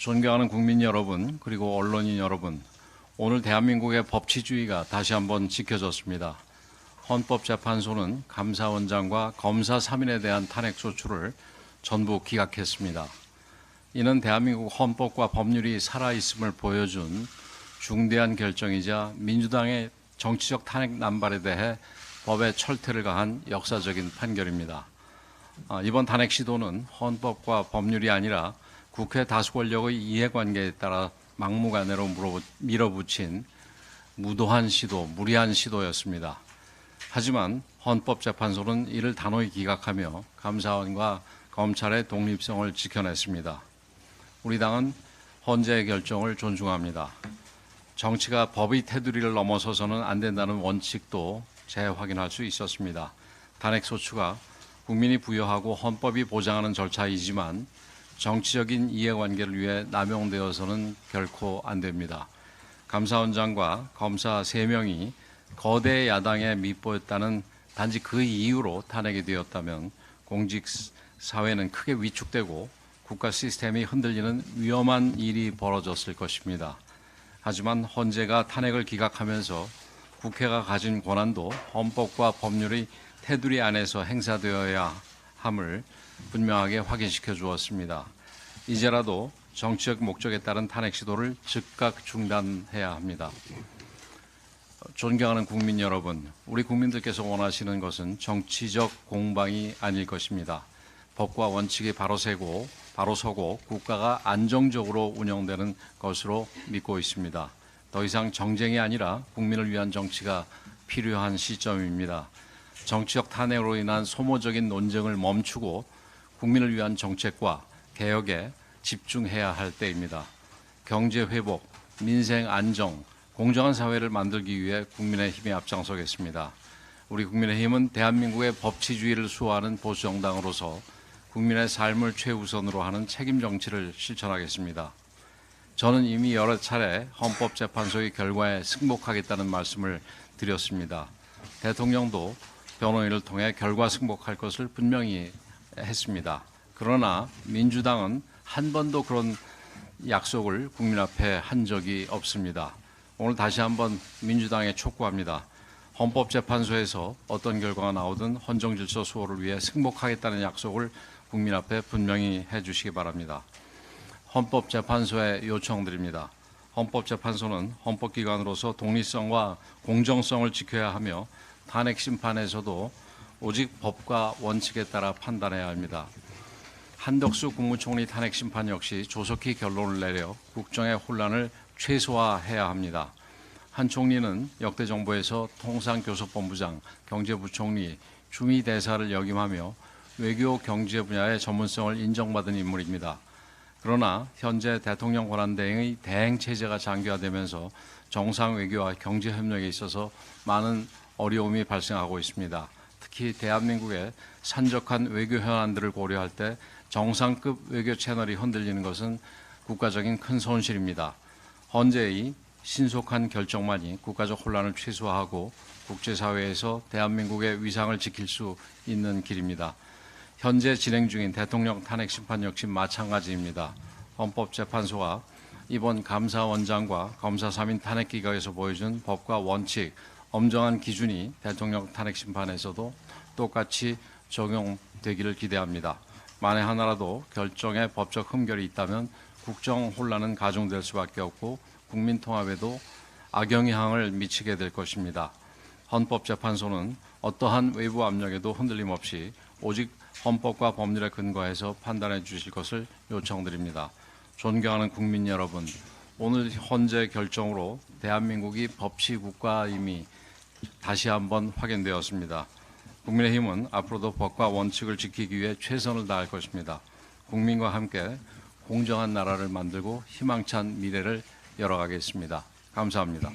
존경하는 국민 여러분 그리고 언론인 여러분 오늘 대한민국의 법치주의가 다시 한번 지켜졌습니다. 헌법재판소는 감사원장과 검사 3인에 대한 탄핵 소추를 전부 기각했습니다. 이는 대한민국 헌법과 법률이 살아있음을 보여준 중대한 결정이자 민주당의 정치적 탄핵 남발에 대해 법의 철퇴를 가한 역사적인 판결입니다. 아, 이번 탄핵 시도는 헌법과 법률이 아니라 국회 다수 권력의 이해관계에 따라 막무가내로 밀어붙인 무도한 시도, 무리한 시도였습니다. 하지만 헌법재판소는 이를 단호히 기각하며 감사원과 검찰의 독립성을 지켜냈습니다. 우리 당은 헌재의 결정을 존중합니다. 정치가 법의 테두리를 넘어서서는 안 된다는 원칙도 재확인할 수 있었습니다. 탄핵 소추가 국민이 부여하고 헌법이 보장하는 절차이지만 정치적인 이해관계를 위해 남용되어서는 결코 안 됩니다. 감사원장과 검사 3명이 거대 야당에 밑보였다는 단지 그 이유로 탄핵이 되었다면 공직 사회는 크게 위축되고 국가 시스템이 흔들리는 위험한 일이 벌어졌을 것입니다. 하지만 헌재가 탄핵을 기각하면서 국회가 가진 권한도 헌법과 법률의 테두리 안에서 행사되어야 함을 분명하게 확인시켜 주었습니다. 이제라도 정치적 목적에 따른 탄핵 시도를 즉각 중단해야 합니다. 존경하는 국민 여러분, 우리 국민들께서 원하시는 것은 정치적 공방이 아닐 것입니다. 법과 원칙이 바로 세고 바로 서고 국가가 안정적으로 운영되는 것으로 믿고 있습니다. 더 이상 정쟁이 아니라 국민을 위한 정치가 필요한 시점입니다. 정치적 탄핵으로 인한 소모적인 논쟁을 멈추고 국민을 위한 정책과 개혁에 집중해야 할 때입니다. 경제 회복, 민생 안정, 공정한 사회를 만들기 위해 국민의힘이 앞장서겠습니다. 우리 국민의힘은 대한민국의 법치주의를 수호하는 보수 정당으로서 국민의 삶을 최우선으로 하는 책임 정치를 실천하겠습니다. 저는 이미 여러 차례 헌법재판소의 결과에 승복하겠다는 말씀을 드렸습니다. 대통령도 변호인을 통해 결과 승복할 것을 분명히 했습니다. 그러나 민주당은 한 번도 그런 약속을 국민 앞에 한 적이 없습니다. 오늘 다시 한번 민주당에 촉구합니다. 헌법재판소에서 어떤 결과가 나오든 헌정질서 수호를 위해 승복하겠다는 약속을 국민 앞에 분명히 해주시기 바랍니다. 헌법재판소에 요청드립니다. 헌법재판소는 헌법기관으로서 독립성과 공정성을 지켜야 하며 탄핵 심판에서도 오직 법과 원칙에 따라 판단해야 합니다. 한덕수 국무총리 탄핵 심판 역시 조속히 결론을 내려 국정의 혼란을 최소화해야 합니다. 한 총리는 역대 정부에서 통상교섭본부장, 경제부총리, 주미대사를 역임하며 외교 경제 분야의 전문성을 인정받은 인물입니다. 그러나 현재 대통령 권한 대행의 대행 체제가 장기화되면서 정상 외교와 경제 협력에 있어서 많은 어려움이 발생하고 있습니다. 특히 대한민국의 산적한 외교 현안들을 고려할 때 정상급 외교 채널이 흔들리는 것은 국가적인 큰 손실입니다. 헌재의 신속한 결정만이 국가적 혼란을 최소화하고 국제사회에서 대한민국의 위상을 지킬 수 있는 길입니다. 현재 진행 중인 대통령 탄핵 심판 역시 마찬가지입니다. 헌법재판소가 이번 감사원장과 검사 3인 탄핵 기각에서 보여준 법과 원칙, 엄정한 기준이 대통령 탄핵 심판에서도 똑같이 적용되기를 기대합니다. 만에 하나라도 결정에 법적 흠결이 있다면 국정 혼란은 가중될 수밖에 없고 국민 통합에도 악영향을 미치게 될 것입니다. 헌법재판소는 어떠한 외부 압력에도 흔들림 없이 오직 헌법과 법률에 근거해서 판단해 주실 것을 요청드립니다. 존경하는 국민 여러분, 오늘 헌재 결정으로 대한민국이 법치 국가임이 다시 한번 확인되었습니다. 국민의힘은 앞으로도 법과 원칙을 지키기 위해 최선을 다할 것입니다. 국민과 함께 공정한 나라를 만들고 희망찬 미래를 열어가겠습니다. 감사합니다.